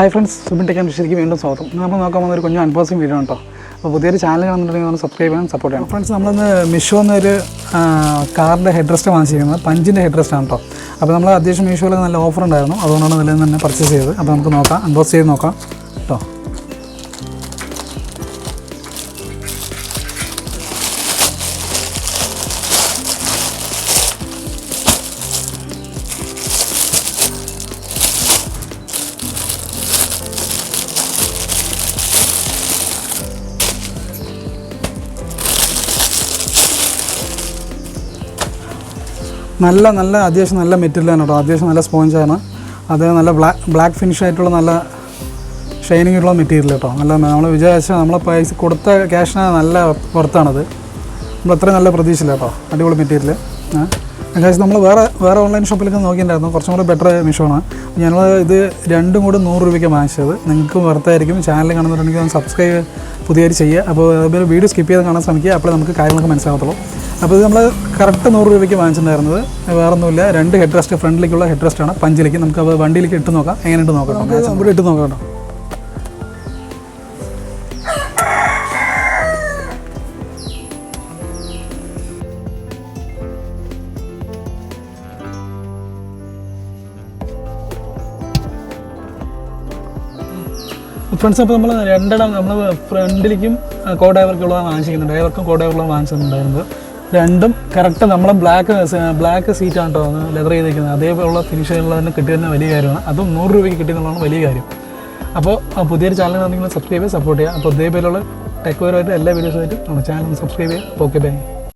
Hi friends Subin ടെക്കാൻ വിഷയത്തിലേക്ക് വീണ്ടും സ്വാഗതം. നമ്മൾ നോക്കാൻ പോകുന്ന ഒരു കുഞ്ഞു അൺബോക്സിങ് വീഡിയോ കേട്ടോ അപ്പോൾ പുതിയൊരു ചാനൽ കാണുന്നുണ്ടെങ്കിൽ നമ്മൾ സബ്സ്ക്രൈബ് ചെയ്യണം സപ്പോർട്ട് ചെയ്യണം. ഫ്രണ്ട്സ് നമ്മളിന്ന് മിഷോ എന്നൊരു കാറിന്റെ ഹെഡ് റെസ്റ്റ് വാങ്ങിച്ചിരിക്കുന്നത്. പഞ്ചിന്റെ ഹെഡ് റെസ്റ്റ് ആണ് കേട്ടോ അപ്പോൾ നമ്മൾ അത്യാവശ്യം മീഷോയിൽ നല്ല ഓഫർ ഉണ്ടായിരുന്നു. അതുകൊണ്ടാണ് ഇതിൽ നിന്ന് തന്നെ പർച്ചേസ് ചെയ്തത്. അപ്പോൾ നമുക്ക് നോക്കാം അൺബോക്സ് ചെയ്ത് നോക്കാം കേട്ടോ നല്ല നല്ല അത്യാവശ്യം നല്ല മെറ്റീരിയലാണ് കേട്ടോ. അത്യാവശ്യം നല്ല സ്പോഞ്ചാണ് അത് നല്ല ബ്ലാക്ക് ബ്ലാക്ക് ഫിനിഷ് ആയിട്ടുള്ള നല്ല ഷൈനിങ് ഉള്ള മെറ്റീരിയൽ കേട്ടോ. നല്ല നമ്മൾ വിചാരിച്ച നമ്മളെ പൈസ കൊടുത്ത ക്യാഷിന് നല്ല പുറത്താണത് നമ്മൾ അത്രയും നല്ല പ്രതീക്ഷയില്ല കേട്ടോ. അടിപൊളി മെറ്റീരിയൽ. ഏകദേശം നമ്മൾ വേറെ വേറെ ഓൺലൈൻ ഷോപ്പിലൊക്കെ നോക്കിയിട്ടുണ്ടായിരുന്നു. കുറച്ചും കൂടെ ബെറ്റർ മീഷോണ്. ഞങ്ങൾ ഇത് രണ്ടും കൂടെ നൂറ് രൂപയ്ക്ക് വാങ്ങിച്ചത് നിങ്ങൾക്ക് വർത്തായിരിക്കും ചാനൽ കാണുന്നുണ്ടെങ്കിൽ ഒന്ന് സബ്സ്ക്രൈബ് പുതിയതായിട്ട് ചെയ്യുക. അപ്പോൾ അതുപോലെ വീഡിയോ സ്കിപ്പ് ചെയ്ത് കാണാൻ ശ്രമിക്കുക. അപ്പോൾ നമുക്ക് കാര്യങ്ങളൊക്കെ മനസ്സിലാകത്തുള്ളൂ. അപ്പോൾ ഇത് നമ്മൾ കറക്റ്റ് നൂറ് രൂപയ്ക്ക് വാങ്ങിച്ചിട്ടുണ്ടായിരുന്നത് വേറെ ഒന്നുമില്ല. രണ്ട് ഹെഡ് റെസ്റ്റ് ഫ്രണ്ടിലേക്കുള്ള ഹെഡ് റെസ്റ്റ് ആണ്. പഞ്ചിലേക്ക് നമുക്ക് അത് വണ്ടിയിലേക്ക് ഇട്ട് നോക്കാം. എങ്ങനെ ഇട്ട് നോക്കാം. നമുക്ക് ഇട്ട് നോക്കാം ഫ്രണ്ട്സ് അപ്പോൾ നമ്മൾ രണ്ടെണ്ണം നമ്മൾ ഫ്രണ്ടിലേക്കും കോ ഡ്രൈവർക്കുള്ളതാണ് വാങ്ങിച്ചിരിക്കുന്നത്. ഡ്രൈവർക്കും കോ ഡ്രൈവറുള്ള വാങ്ങിച്ചിട്ടുണ്ടായിരുന്നത് രണ്ടും കറക്റ്റ് നമ്മളെ ബ്ലാക്ക് ബ്ലാക്ക് സീറ്റാണ് കേട്ടോ ലെതർ ചെയ്തിരിക്കുന്നത്. അതേപോലുള്ള ഫിനിഷുകളിൽ തന്നെ കിട്ടിയതിന് വലിയ കാര്യമാണ്. അതും നൂറ് രൂപയ്ക്ക് കിട്ടിയെന്നുള്ളതാണ് വലിയ കാര്യം. അപ്പോൾ പുതിയൊരു ചാനൽ നിങ്ങൾ സബ്സ്ക്രൈബ് ചെയ്യുക സപ്പോർട്ട് ചെയ്യുക. അപ്പോൾ ഇതേപോലുള്ള ടെക് പരമായിട്ട് എല്ലാ വീഡിയോസുമായിട്ട് നമ്മുടെ ചാനൽ സബ്സ്ക്രൈബ് ചെയ്യുക. Okay bye